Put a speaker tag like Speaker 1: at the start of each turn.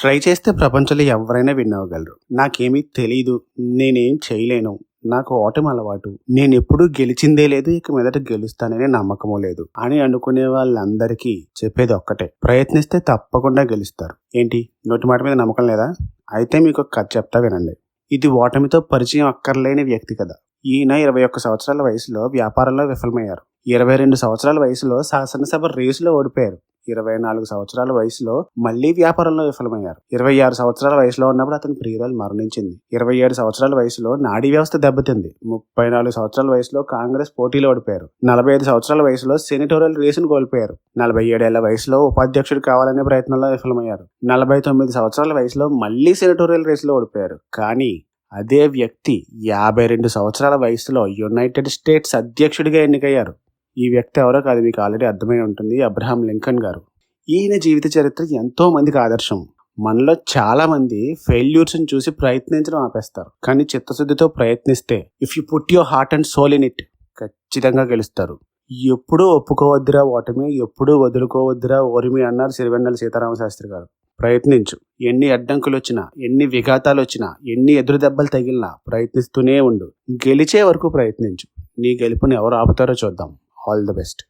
Speaker 1: Try చేస్తే ప్రపంచంలో ఎవరైనా విన్ అవ్వగలరు. నాకేమీ తెలీదు నేనేం చేయలేను నాకు ఓటమి అలవాటు నేను ఎప్పుడూ గెలిచిందే లేదు ఇక మీదట గెలుస్తాననే నమ్మకము లేదు అని అనుకునే వాళ్ళందరికీ చెప్పేది ఒక్కటే. ప్రయత్నిస్తే తప్పకుండా గెలుస్తారు. ఏంటి? నోటి మాట మీద నమ్మకం లేదా? అయితే మీకు ఒక కథ చెప్తా వినండి. ఇది ఓటమితో పరిచయం అక్కర్లేని వ్యక్తి కదా ఈయన ఇరవై ఒక్క సంవత్సరాల వయసులో వ్యాపారంలో విఫలమయ్యారు. ఇరవై రెండు సంవత్సరాల వయసులో శాసనసభ రేసులో ఓడిపోయారు. ఇరవై నాలుగు సంవత్సరాల వయసులో మళ్ళీ వ్యాపారంలో విఫలమయ్యారు. ఇరవై ఆరు సంవత్సరాల వయసులో ఉన్నప్పుడు అతని ప్రియురాలు మరణించింది. ఇరవై ఏడు సంవత్సరాల వయసులో నాడీ వ్యవస్థ దెబ్బతింది. ముప్పై నాలుగు సంవత్సరాల వయసులో కాంగ్రెస్ పోటీలో ఓడిపోయారు. నలభై ఐదు సంవత్సరాల వయసులో సెనిటోరియల్ రేసును కోల్పోయారు. నలభై ఏడేళ్ళ వయసులో ఉపాధ్యక్షుడు కావాలనే ప్రయత్నంలో విఫలమయ్యారు. నలభై తొమ్మిది సంవత్సరాల వయసులో మళ్ళీ సెనిటోరియల్ రేసులో ఓడిపోయారు. కానీ అదే వ్యక్తి యాభై రెండు సంవత్సరాల వయసులో యునైటెడ్ స్టేట్స్ అధ్యక్షుడిగా ఎన్నికయ్యారు. ఈ వ్యక్తి ఎవరో కాదు మీకు ఆల్రెడీ అర్థమై ఉంటుంది అబ్రహాం లింకన్ గారు. ఈయన జీవిత చరిత్ర ఎంతో మందికి ఆదర్శం. మనలో చాలా మంది ఫెయిల్యూర్స్ చూసి ప్రయత్నించడం ఆపేస్తారు. కానీ చిత్తశుద్ధితో ప్రయత్నిస్తే if you put your heart and soul in it ఖచ్చితంగా గెలుస్తారు. ఎప్పుడూ ఒప్పుకోవద్దురా ఓటమి ఎప్పుడూ వదులుకోవద్దురా ఓరిమి అన్నారు సిరివెన్నెల సీతారామ శాస్త్రి గారు. ప్రయత్నించు. ఎన్ని అడ్డంకులు వచ్చినా ఎన్ని విఘాతాలు వచ్చినా ఎన్ని ఎదురు దెబ్బలు తగిలినా ప్రయత్నిస్తూనే ఉండు. గెలిచే వరకు ప్రయత్నించు. నీ గెలుపుని ఎవరు ఆపుతారో చూద్దాం. all the best.